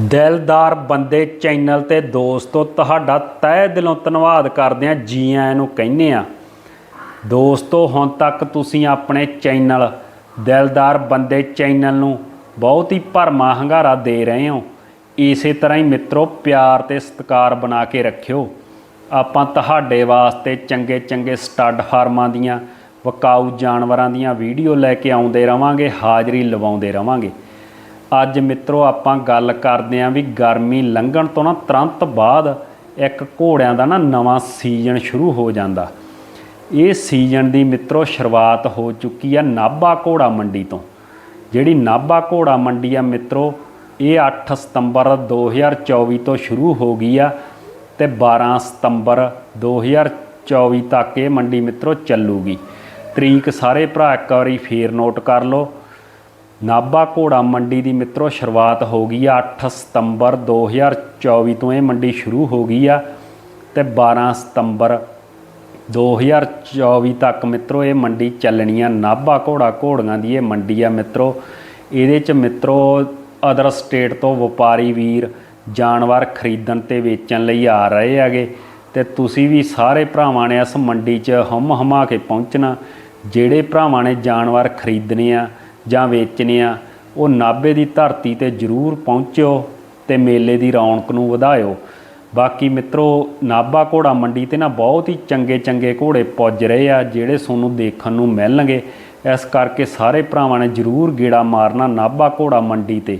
ਦਿਲਦਾਰ ਬੰਦੇ ਚੈਨਲ ਤੇ ਦੋਸਤੋ ਤੁਹਾਡਾ ਤਹਿ ਦਿਲੋਂ ਧੰਨਵਾਦ ਕਰਦੇ ਆ ਜੀ ਆਇਆਂ ਨੂੰ ਕਹਿੰਨੇ ਆ ਦੋਸਤੋ, ਹੁਣ ਤੱਕ ਤੁਸੀਂ ਆਪਣੇ ਚੈਨਲ, ਦਿਲਦਾਰ ਬੰਦੇ ਚੈਨਲ ਨੂੰ ਬਹੁਤ ਹੀ ਭਰਮਾ ਹੰਗਾਰਾ ਦੇ ਰਹੇ ਹੋ। ਇਸੇ ਤਰ੍ਹਾਂ ਹੀ ਮਿੱਤਰੋ, ਪਿਆਰ ਤੇ ਸਤਿਕਾਰ ਬਣਾ ਕੇ ਰੱਖਿਓ। ਆਪਾਂ ਤੁਹਾਡੇ ਵਾਸਤੇ ਚੰਗੇ ਚੰਗੇ ਸਟੱਡ ਫਾਰਮਾਂ ਦੀਆਂ, ਵਕਾਊ ਜਾਨਵਰਾਂ ਦੀਆਂ ਵੀਡੀਓ ਲੈ ਕੇ ਆਉਂਦੇ ਰਵਾਂਗੇ, ਹਾਜ਼ਰੀ ਲਵਾਉਂਦੇ ਰਵਾਂਗੇ। ਅੱਜ ਮਿੱਤਰੋ, ਆਪਾਂ ਗੱਲ ਕਰਦੇ ਆਂ ਵੀ ਗਰਮੀ ਲੰਘਣ ਤੋਂ ਨਾ ਤੁਰੰਤ ਬਾਅਦ ਇੱਕ ਘੋੜਿਆਂ ਦਾ ਨਾ ਨਵਾਂ ਸੀਜ਼ਨ ਸ਼ੁਰੂ ਹੋ ਜਾਂਦਾ। ਇਹ ਸੀਜ਼ਨ ਦੀ ਮਿੱਤਰੋ, ਸ਼ੁਰੂਆਤ ਹੋ ਚੁੱਕੀ ਆ ਨਾਭਾ ਘੋੜਾ ਮੰਡੀ ਤੋਂ। ਜਿਹੜੀ ਨਾਭਾ ਘੋੜਾ ਮੰਡੀ ਆ ਮਿੱਤਰੋ, ਇਹ 8 ਸਤੰਬਰ 2024 ਤੋਂ ਸ਼ੁਰੂ ਹੋ ਗਈ ਆ ਤੇ 12 ਸਤੰਬਰ 2024 ਤੱਕ ਇਹ ਮੰਡੀ ਮਿੱਤਰੋ ਚੱਲੂਗੀ। ਤਰੀਕ ਸਾਰੇ ਭਰਾ ਇੱਕ ਵਾਰੀ ਫੇਰ ਨੋਟ ਕਰ ਲਓ। ਨਾਭਾ ਘੋੜਾ ਮੰਡੀ ਦੀ ਮਿੱਤਰੋ, ਸ਼ੁਰੂਆਤ ਹੋ ਗਈ ਆ 8 ਸਤੰਬਰ 2024 ਤੋਂ। ਇਹ ਮੰਡੀ ਸ਼ੁਰੂ ਹੋ ਗਈ ਆ ਤੇ 12 ਸਤੰਬਰ 2024 ਤੱਕ ਮਿੱਤਰੋ, ਇਹ ਮੰਡੀ ਚੱਲਣੀ ਆ। ਨਾਭਾ ਘੋੜਾ ਘੋੜੀਆਂ ਦੀ ਇਹ ਮੰਡੀ ਆ ਮਿੱਤਰੋ। ਇਹਦੇ ਚ ਮਿੱਤਰੋ ਅਦਰ ਸਟੇਟ ਤੋਂ ਵਪਾਰੀ ਵੀਰ ਜਾਨਵਰ ਖਰੀਦਣ ਤੇ ਵੇਚਣ ਲਈ ਆ ਰਹੇ ਹੈਗੇ। ਤੇ ਤੁਸੀਂ ਵੀ ਸਾਰੇ ਭਰਾਵਾਂ ਨੇ ਇਸ ਮੰਡੀ 'ਚ ਹਮ ਹਮਾ ਕੇ ਪਹੁੰਚਣਾ। ਜਿਹੜੇ ਭਰਾਵਾਂ ਨੇ ਜਾਨਵਰ ਖਰੀਦਣੇ ਆ ਜਾਂ ਵੇਚਣੇ ਆ, ਉਹ ਨਾਭੇ ਦੀ ਧਰਤੀ ਤੇ ਜ਼ਰੂਰ ਪਹੁੰਚਿਓ ਤੇ ਮੇਲੇ ਦੀ ਰੌਣਕ ਨੂੰ ਵਧਾਇਓ। ਬਾਕੀ ਮਿੱਤਰੋ, ਨਾਭਾ ਘੋੜਾ ਮੰਡੀ ਤੇ ਨਾ ਬਹੁਤ ਹੀ ਚੰਗੇ ਚੰਗੇ ਘੋੜੇ ਪੁੱਜ ਰਹੇ ਆ, ਜਿਹੜੇ ਤੁਹਾਨੂੰ ਦੇਖਣ ਨੂੰ ਮਿਲਣਗੇ। ਇਸ ਕਰਕੇ ਸਾਰੇ ਭਰਾਵਾਂ ਨੇ ਜ਼ਰੂਰ ਗੇੜਾ ਮਾਰਨਾ ਨਾਭਾ ਘੋੜਾ ਮੰਡੀ ਤੇ।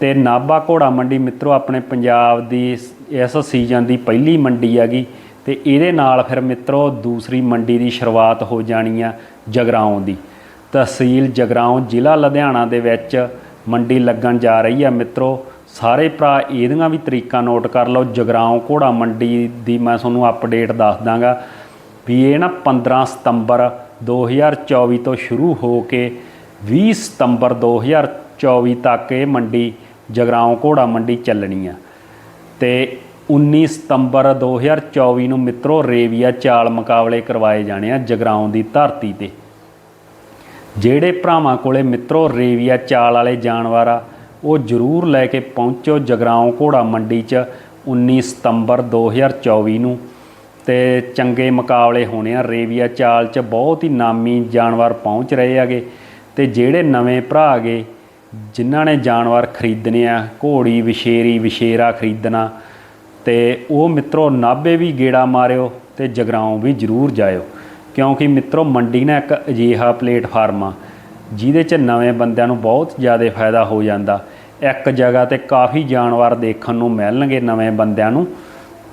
ਤੇ ਨਾਭਾ ਘੋੜਾ ਮੰਡੀ ਮਿੱਤਰੋ, ਆਪਣੇ ਪੰਜਾਬ ਦੀ ਇਸ- ਇਸ ਸੀਜ਼ਨ ਦੀ ਪਹਿਲੀ ਮੰਡੀ ਹੈਗੀ। ਤੇ ਇਹਦੇ ਨਾਲ ਫਿਰ ਮਿੱਤਰੋ, ਦੂਸਰੀ ਮੰਡੀ ਦੀ ਸ਼ੁਰੂਆਤ ਹੋ ਜਾਣੀ ਆ ਜਗਰਾਉਂ ਦੀ। ਤਹਿਸੀਲ ਜਗਰਾਉਂ ਜ਼ਿਲ੍ਹਾ ਲੁਧਿਆਣਾ ਦੇ ਵਿੱਚ ਮੰਡੀ ਲੱਗਣ ਜਾ ਰਹੀ ਆ ਮਿੱਤਰੋ, ਸਾਰੇ ਭਰਾ ਇਹਦੀਆਂ ਵੀ ਤਰੀਕਾਂ ਨੋਟ ਕਰ ਲਓ। ਜਗਰਾਉਂ ਘੋੜਾ ਮੰਡੀ ਦੀ ਮੈਂ ਤੁਹਾਨੂੰ ਅਪਡੇਟ ਦੱਸ ਦਾਂਗਾ ਵੀ ਇਹ ਨਾ 15 ਸਤੰਬਰ 2024 ਤੋਂ ਸ਼ੁਰੂ ਹੋ ਕੇ 20 ਸਤੰਬਰ 2024 ਤੱਕ ਇਹ ਮੰਡੀ, ਜਗਰਾਉਂ ਘੋੜਾ ਮੰਡੀ ਚੱਲਣੀ ਆ। ਤੇ 19 ਸਤੰਬਰ 2024 ਨੂੰ ਮਿੱਤਰੋ ਰੇਵੀਆ ਚਾਲ ਮੁਕਾਬਲੇ ਕਰਵਾਏ ਜਾਣੇ ਆ ਜਗਰਾਉਂ ਦੀ ਧਰਤੀ ਤੇ। ਜਿਹੜੇ ਭਰਾਵਾਂ ਕੋਲੇ ਮਿੱਤਰੋ ਰੇਵੀਆ ਚਾਲ ਵਾਲੇ ਜਾਨਵਰ ਆ, ਉਹ ਜ਼ਰੂਰ ਲੈ ਕੇ ਪਹੁੰਚੋ ਜਗਰਾਉਂ ਘੋੜਾ ਮੰਡੀ 'ਚ 19 ਸਤੰਬਰ 2024 ਨੂੰ। ਤੇ ਚੰਗੇ ਮੁਕਾਬਲੇ ਹੋਣੇ ਆ, ਰੇਵੀਆ ਚਾਲ 'ਚ ਬਹੁਤ ਹੀ ਨਾਮੀ ਜਾਨਵਰ ਪਹੁੰਚ ਰਹੇ ਹੈਗੇ। ਤੇ ਜਿਹੜੇ ਨਵੇਂ ਭਰਾ ਹੈਗੇ, ਜਿਨ੍ਹਾਂ ਨੇ ਜਾਨਵਰ ਖਰੀਦਣੇ ਆ, ਘੋੜੀ ਵਿਸ਼ੇਰੀ ਵਿਸ਼ੇਰਾ ਖਰੀਦਣਾ, ਤੇ ਉਹ ਮਿੱਤਰੋ ਨਾਭੇ ਵੀ ਗੇੜਾ ਮਾਰਿਓ ਤੇ ਜਗਰਾਉਂ ਵੀ ਜ਼ਰੂਰ ਜਾਇਓ। ਕਿਉਂਕਿ ਮਿੱਤਰੋ, ਮੰਡੀ ਨਾ ਇੱਕ ਅਜੀਹਾ ਪਲੇਟਫਾਰਮ ਆ, ਜਿਹਦੇ 'ਚ ਨਵੇਂ ਬੰਦਿਆਂ ਨੂੰ ਬਹੁਤ ਜ਼ਿਆਦਾ ਫਾਇਦਾ ਹੋ ਜਾਂਦਾ। ਇੱਕ ਜਗ੍ਹਾ ਤੇ ਕਾਫੀ ਜਾਨਵਰ ਦੇਖਣ ਨੂੰ ਮਿਲਣਗੇ ਨਵੇਂ ਬੰਦਿਆਂ ਨੂੰ,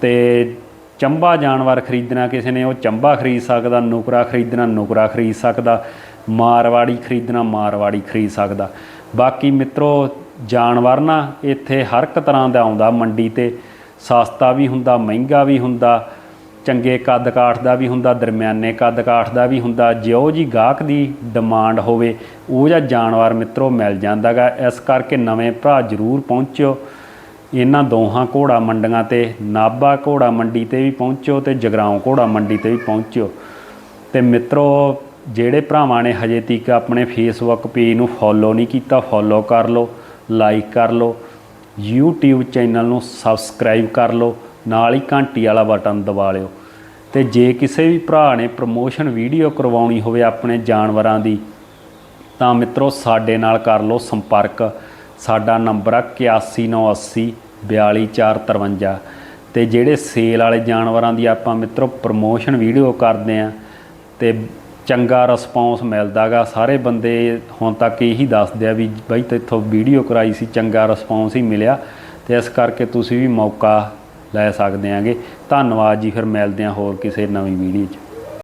ਤੇ ਚੰਬਾ ਜਾਨਵਰ ਖਰੀਦਣਾ ਕਿਸੇ ਨੇ, ਉਹ ਚੰਬਾ ਖਰੀਦ ਸਕਦਾ, ਨੁਕਰਾ ਖਰੀਦਣਾ, ਨੁਕਰਾ ਖਰੀਦ ਸਕਦਾ, ਮਾਰਵਾੜੀ ਖਰੀਦਣਾ, ਮਾਰਵਾੜੀ ਖਰੀਦ ਸਕਦਾ। ਬਾਕੀ ਮਿੱਤਰੋ, ਜਾਨਵਰ ਨਾ ਇੱਥੇ ਹਰ ਇੱਕ ਤਰ੍ਹਾਂ ਦਾ ਆਉਂਦਾ, ਮੰਡੀ ਤੇ ਸਸਤਾ ਵੀ ਹੁੰਦਾ, ਮਹਿੰਗਾ ਵੀ ਹੁੰਦਾ ਚੰਗੇ ਕੱਦ ਕਾਠ ਦਾ ਵੀ ਹੁੰਦਾ, ਦਰਮਿਆਨੇ ਕੱਦ ਕਾਠ ਦਾ ਵੀ ਹੁੰਦਾ। ਜਿਉਂ ਜੀ ਗਾਹਕ ਦੀ ਡਿਮਾਂਡ ਹੋਵੇ, ਉਹ ਜਿਹਾ ਜਾਨਵਰ ਮਿੱਤਰੋ ਮਿਲ ਜਾਂਦਾਗਾ। ਇਸ ਕਰਕੇ ਨਵੇਂ ਭਰਾ ਜ਼ਰੂਰ ਪਹੁੰਚਿਓ। ਇਹਨਾਂ ਦੋਹਾਂ ਘੋੜਾ ਮੰਡੀਆਂ ਤੇ, ਨਾਭਾ ਘੋੜਾ ਮੰਡੀ ਤੇ ਵੀ ਪਹੁੰਚਿਓ ਤੇ ਜਗਰਾਉਂ ਘੋੜਾ ਮੰਡੀ ਤੇ ਵੀ ਪਹੁੰਚਿਓ। ਤੇ ਮਿੱਤਰੋ, ਜਿਹੜੇ ਭਰਾਵਾਂ ਨੇ ਹਜੇ ਤੱਕ ਆਪਣੇ ਫੇਸਬੁੱਕ ਪੇਜ ਨੂੰ ਫੋਲੋ ਨਹੀਂ ਕੀਤਾ ਫੋਲੋ ਕਰ ਲਓ ਲਾਈਕ ਕਰ ਲਓ, YouTube ਚੈਨਲ ਨੂੰ ਸਬਸਕ੍ਰਾਈਬ ਕਰ ਲਓ। ਨਾਲ ਹੀ ਘੰਟੀ ਵਾਲਾ ਬਟਨ ਦਬਾ ਲਿਓ। ਤੇ ਜੇ ਕਿਸੇ ਵੀ ਭਰਾ ਨੇ ਪ੍ਰਮੋਸ਼ਨ ਵੀਡੀਓ ਕਰਵਾਉਣੀ ਹੋਵੇ ਆਪਣੇ ਜਾਨਵਰਾਂ ਦੀ, ਤਾਂ ਮਿੱਤਰੋ ਸਾਡੇ ਨਾਲ ਕਰ ਲਓ ਸੰਪਰਕ। ਸਾਡਾ ਨੰਬਰ ਆ 8198 42453 ਤੇ ਜਿਹੜੇ ਸੇਲ ਵਾਲੇ ਜਾਨਵਰਾਂ ਦੀ ਆਪਾਂ ਮਿੱਤਰੋ ਪ੍ਰਮੋਸ਼ਨ ਵੀਡੀਓ ਕਰਦੇ ਆ, ਤੇ ਚੰਗਾ ਰਿਸਪੌਂਸ ਮਿਲਦਾਗਾ। ਸਾਰੇ ਬੰਦੇ ਹੁਣ ਤੱਕ ਇਹੀ ਦੱਸਦੇ ਆ ਵੀ ਬਈ ਤੇਥੋਂ ਵੀਡੀਓ ਕਰਾਈ ਸੀ, ਚੰਗਾ ਰਿਸਪੌਂਸ ਹੀ ਮਿਲਿਆ। ਤੇ ਇਸ ਕਰਕੇ ਤੁਸੀਂ ਵੀ ਮੌਕਾ ਲੈ ਸਕਦੇ ਆਂਗੇ। ਧੰਨਵਾਦ ਜੀ ਫਿਰ ਮਿਲਦੇ ਆ ਹੋਰ ਕਿਸੇ ਨਵੀਂ ਵੀਡੀਓ 'ਚ।